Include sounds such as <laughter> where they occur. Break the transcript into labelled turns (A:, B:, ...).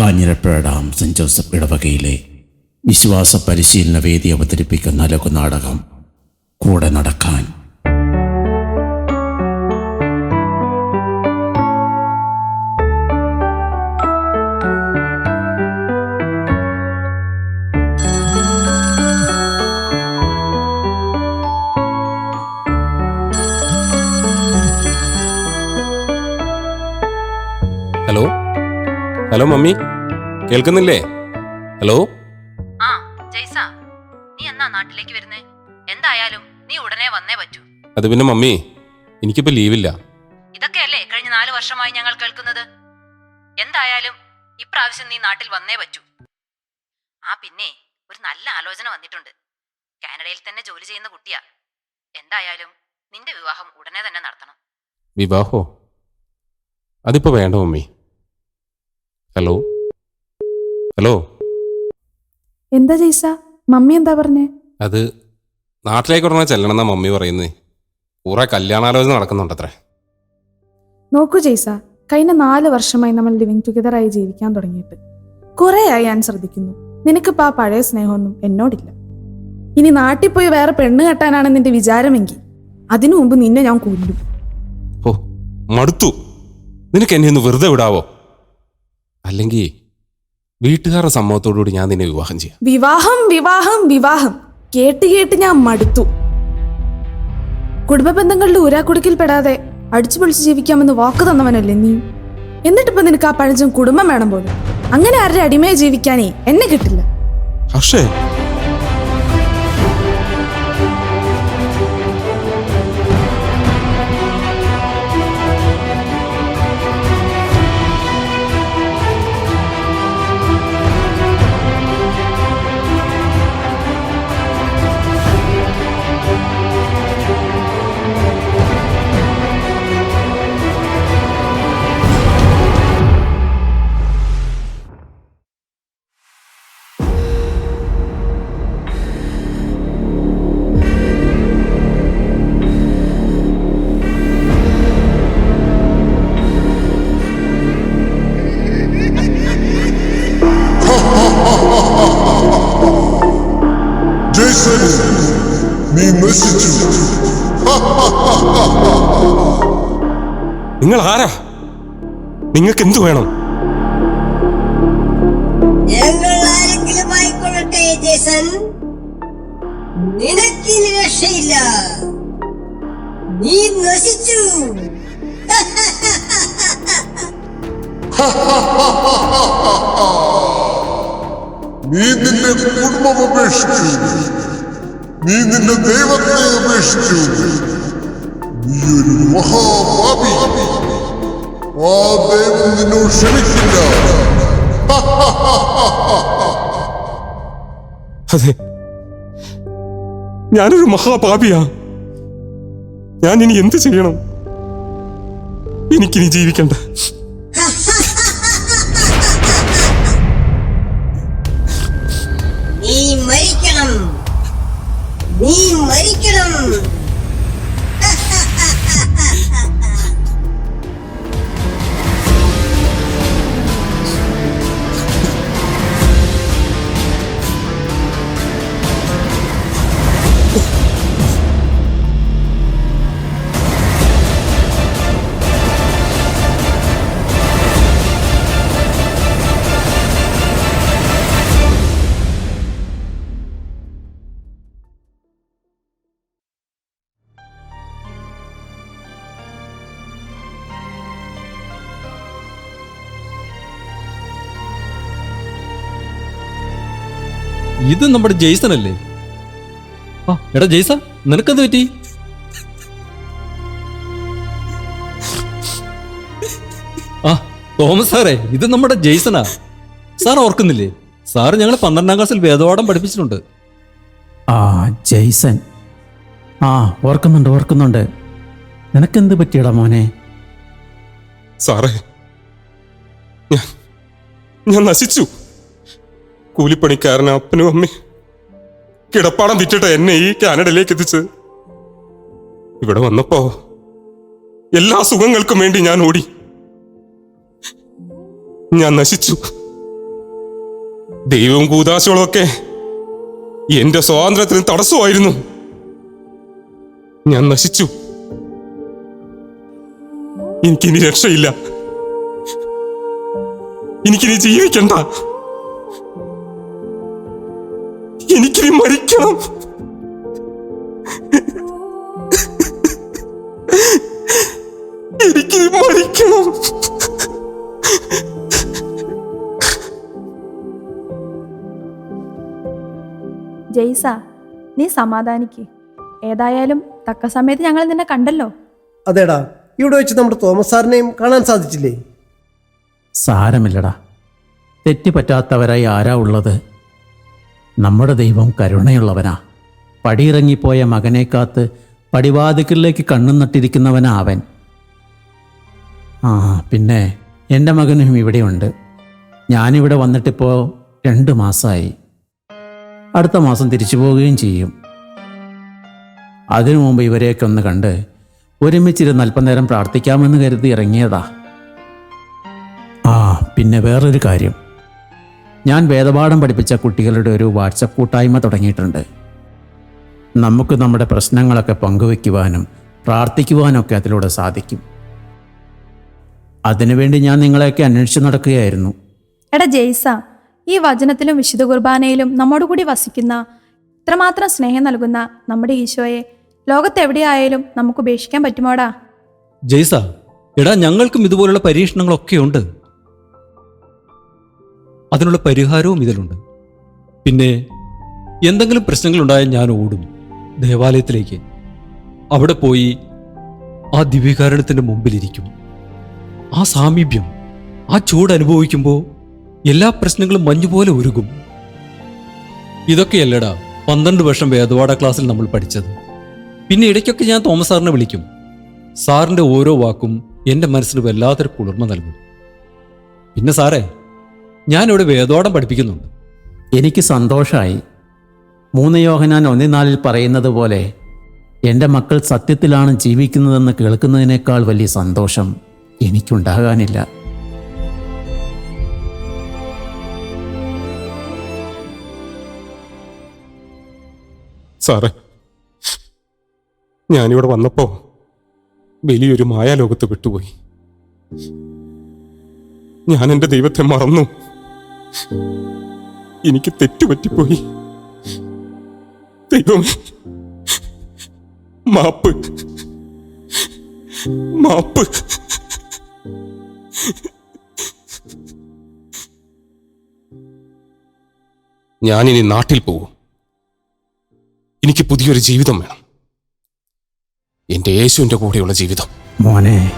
A: Kanjirappuzha dam saint Joseph ഇടവകയിലെ വിശ്വാസ പരിശീലന വേദി അവതരിപ്പിക്കുന്ന ലഘുനാടകം കൂടെ നടക്കാൻ
B: ഹലോ മമ്മി. കേൾക്കുന്നില്ലേ? ഹലോ?
C: ആ ജയ്സ. നീ എന്നാ നാട്ടിലേക്ക് വരുന്നേ? എന്തായാലും നീ ഉടനെ വന്നേ പറ്റൂ.
B: അത് പിന്നെ മമ്മി എനിക്കിപ്പോ ലീവില്ല.
C: ഇതൊക്കെയല്ലേ കഴിഞ്ഞ നാല് വർഷമായി ഞങ്ങൾ കേൾക്കുന്നത്? എന്തായാലും ഇപ്രാവശ്യം നീ നാട്ടിൽ വന്നേ പറ്റൂ. ആ പിന്നെ ഒരു നല്ല ആലോചന വന്നിട്ടുണ്ട്. കാനഡയിൽ തന്നെ ജോലി ചെയ്യുന്ന കുട്ടിയാ. എന്തായാലും നിന്റെ വിവാഹം ഉടനെ തന്നെ നടത്തണം.
B: വിവാഹോ? അതിപ്പോ വേണ്ട മമ്മി. ഹലോ ഹലോ
D: എന്താ ജയ്സ? മമ്മി എന്താ പറഞ്ഞേ?
B: അത് നാട്ടിലേക്ക് ഉടനെ ചെല്ലണം എന്നാ മമ്മി പറയുന്നേ. കുറെ കല്യാണാലോചന നടക്കുന്നുണ്ടത്രേ.
D: നോക്കൂ ജയ്സ കഴിഞ്ഞ നാല് വർഷമായി നമ്മൾ ലിവിങ് ടുഗദർ ആയി ജീവിക്കാൻ തുടങ്ങിയിട്ട്. ആയി ഞാൻ ശ്രദ്ധിക്കുന്നു. നിനക്കിപ്പോൾ ആ പഴയ സ്നേഹമൊന്നും എന്നോടില്ല. ഇനി നാട്ടിൽ പോയി വേറെ പെണ്ണ് കെട്ടാനാണ് നിന്റെ വിചാരമെങ്കിൽ അതിനു മുമ്പ് നിന്നെ ഞാൻ കൊല്ലും.
B: ഓ മടുത്തു. നിനക്ക് എന്നെ ഒന്ന് വെറുതെ വിടാവോ? അല്ലെങ്കിൽ വീട്ടുകാരുടെ സമ്മതത്തോടുകൂടി ഞാൻ നിന്നെ വിവാഹം ചെയ്യാം.
D: വിവാഹം വിവാഹം വിവാഹം. കേട്ട് കേട്ട് ഞാൻ മടുത്തു. കുടുംബ ബന്ധങ്ങളുടെ ഊരാക്കുടുക്കിൽ പെടാതെ അടിച്ചു പൊളിച്ച് ജീവിക്കാമെന്ന് വാക്ക് തന്നവനല്ലേ നീ? എന്നിട്ടിപ്പോ നിനക്ക് ആ പഴഞ്ചൻ കുടുംബം വേണം പോലും? അങ്ങനെ ആരുടെ അടിമയെ ജീവിക്കാനേ എന്നെ കിട്ടില്ല.
B: ഹർഷേ നിങ്ങൾ ആരാ നിങ്ങൾക്ക് എന്തു വേണം
E: നിനക്കിനി രക്ഷയില്ല. നീ നശിച്ചു. <laughs>
F: നീ നിന്റെ കുടുംബം ഉപേക്ഷിച്ചു. നീ നിന്റെ ദൈവത്തെ ഉപേക്ഷിച്ചു. നീ ഒരു മഹാപാപി. ആ ദൈവം നിന്നോട് ക്ഷമിക്കില്ല
B: അതെ. ഞാനൊരു മഹാപാപിയാ. ഞാൻ ഇനി എന്ത് ചെയ്യണം? എനിക്കിനി ജീവിക്കണ്ട.
E: നീ മരിക്കണം. നീ മരിക്കണം.
G: ഇത് നമ്മുടെ ജെയ്സൺ അല്ലേ? ആ എടാ ജെയ്സ നിനക്കെന്ത് പറ്റി? ആ തോമസ് സാറേ ഇത് നമ്മുടെ ജെയ്സണാ. സാർ ഓർക്കുന്നില്ലേ? സാർ ഞങ്ങൾ പന്ത്രണ്ടാം ക്ലാസ്സിൽ വേദപാഠം പഠിപ്പിച്ചിട്ടുണ്ട്.
A: ആ ജെയ്സൺ. ആ ഓർക്കുന്നുണ്ട് ഓർക്കുന്നുണ്ട്. നിനക്കെന്ത് പറ്റിയടാ മോനെ?
B: സാറേ ഞാൻ ഞാൻ നശിച്ചു. കൂലിപ്പണിക്കാരൻ അപ്പനും അമ്മയും കിടപ്പാടം വിറ്റിട്ട് എന്നെ ഈ കാനഡയിലേക്ക് എത്തിച്ചത് ഇവിടെ വന്നപ്പോ എല്ലാ സുഖങ്ങൾക്കും വേണ്ടി ഞാൻ ഓടി. ഞാൻ നശിച്ചു. ദൈവവും കൂതാശകളും ഒക്കെ എന്റെ സ്വാതന്ത്ര്യത്തിന് തടസ്സമായിരുന്നു ഞാൻ നശിച്ചു. എനിക്കിനി രക്ഷയില്ല. എനിക്കിനി ജീവിക്കണ്ട. എനിക്കിനി മരിക്കണം. എനിക്കിനി മരിക്കണം.
D: ജയ്സ നീ സമാധാനിക്ക്. ഏതായാലും തക്ക സമയത്ത് ഞങ്ങൾ നിന്നെ കണ്ടല്ലോ.
H: അതേടാ ഇവിടെ വെച്ച് നമ്മുടെ തോമസ് സാറിനെയും കാണാൻ സാധിച്ചില്ലേ?
A: സാരമില്ലടാ. തെറ്റി പറ്റാത്തവരായി ആരാ ഉള്ളത്? നമ്മുടെ ദൈവം കരുണയുള്ളവനാ. പടിയിറങ്ങിപ്പോയ മകനെ കാത്ത് പടിവാതിക്കലിലേക്ക് കണ്ണു നട്ടിരിക്കുന്നവനാ അവൻ. ആ പിന്നെ എന്റെ മകനും ഇവിടെയുണ്ട്. ഞാനിവിടെ വന്നിട്ടിപ്പോൾ രണ്ട് മാസമായി അടുത്ത മാസം തിരിച്ചു പോവുകയും ചെയ്യും. അതിനു മുമ്പ് ഇവരെയൊക്കെ ഒന്ന് കണ്ട് ഒരുമിച്ചിരുന്ന് അല്പനേരം പ്രാർത്ഥിക്കാമെന്ന് കരുതി ഇറങ്ങിയതാ. ആ പിന്നെ വേറൊരു കാര്യം. ഞാൻ വേദപാഠം പഠിപ്പിച്ച കുട്ടികളുടെ ഒരു വാട്സപ്പ് കൂട്ടായ്മ തുടങ്ങിയിട്ടുണ്ട്. നമുക്ക് നമ്മുടെ പ്രശ്നങ്ങളൊക്കെ പങ്കുവയ്ക്കുവാനും പ്രാർത്ഥിക്കുവാനൊക്കെ അതിലൂടെ സാധിക്കും. അതിനുവേണ്ടി ഞാൻ നിങ്ങളെയൊക്കെ അന്വേഷിച്ച് നടക്കുകയായിരുന്നു.
D: എടാ ജെയ്സ ഈ വചനത്തിലും വിശുദ്ധ കുർബാനയിലും നമ്മോട് കൂടി വസിക്കുന്ന ഇത്രമാത്രം സ്നേഹം നൽകുന്ന നമ്മുടെ ഈശോയെ ലോകത്തെവിടെയായാലും നമുക്ക് ഉപേക്ഷിക്കാൻ പറ്റുമോടാ?
G: ജെയ്സ എടാ ഞങ്ങൾക്കും ഇതുപോലുള്ള പരീക്ഷണങ്ങളൊക്കെ ഉണ്ട് അതിനുള്ള പരിഹാരവും ഇതിലുണ്ട്. പിന്നെ എന്തെങ്കിലും പ്രശ്നങ്ങളുണ്ടായാൽ ഞാൻ ഓടും ദേവാലയത്തിലേക്ക്. അവിടെ പോയി ആ ദിവ്യകാരണത്തിന്റെ മുമ്പിലിരിക്കും. ആ സാമീപ്യം ആ ചൂട് അനുഭവിക്കുമ്പോൾ എല്ലാ പ്രശ്നങ്ങളും മഞ്ഞുപോലെ ഉരുകും. ഇതൊക്കെയല്ലടാ പന്ത്രണ്ട് വർഷം വേദവാട ക്ലാസ്സിൽ നമ്മൾ പഠിച്ചത്. പിന്നെ ഇടയ്ക്കൊക്കെ ഞാൻ തോമസ് സാറിനെ വിളിക്കും. സാറിന്റെ ഓരോ വാക്കും എന്റെ മനസ്സിന് വല്ലാത്തൊരു കുളിർമ നൽകും. പിന്നെ സാറേ ഞാനിവിടെ വേദോടം പഠിപ്പിക്കുന്നുണ്ട്.
A: എനിക്ക് സന്തോഷമായി മൂന്ന് യോഹനാൻ ഒന്നിനാലിൽ പറയുന്നത് പോലെ എന്റെ മക്കൾ സത്യത്തിലാണ് ജീവിക്കുന്നതെന്ന് കേൾക്കുന്നതിനേക്കാൾ വലിയ സന്തോഷം എനിക്കുണ്ടാകാനില്ല.
B: സാറേ ഞാനിവിടെ വന്നപ്പോ വലിയൊരു മായാലോകത്ത് വിട്ടുപോയി. ഞാൻ എന്റെ ദൈവത്തെ മറന്നു. എനിക്ക് തെറ്റുപറ്റിപ്പോയി. ദൈവമേ മാപ്പ് മാപ്പ്. ഞാനിനി നാട്ടിൽ പോകും എനിക്ക് പുതിയൊരു ജീവിതം വേണം. എന്റെ യേശുവിന്റെ കൂടെയുള്ള ജീവിതം.
A: മോനെ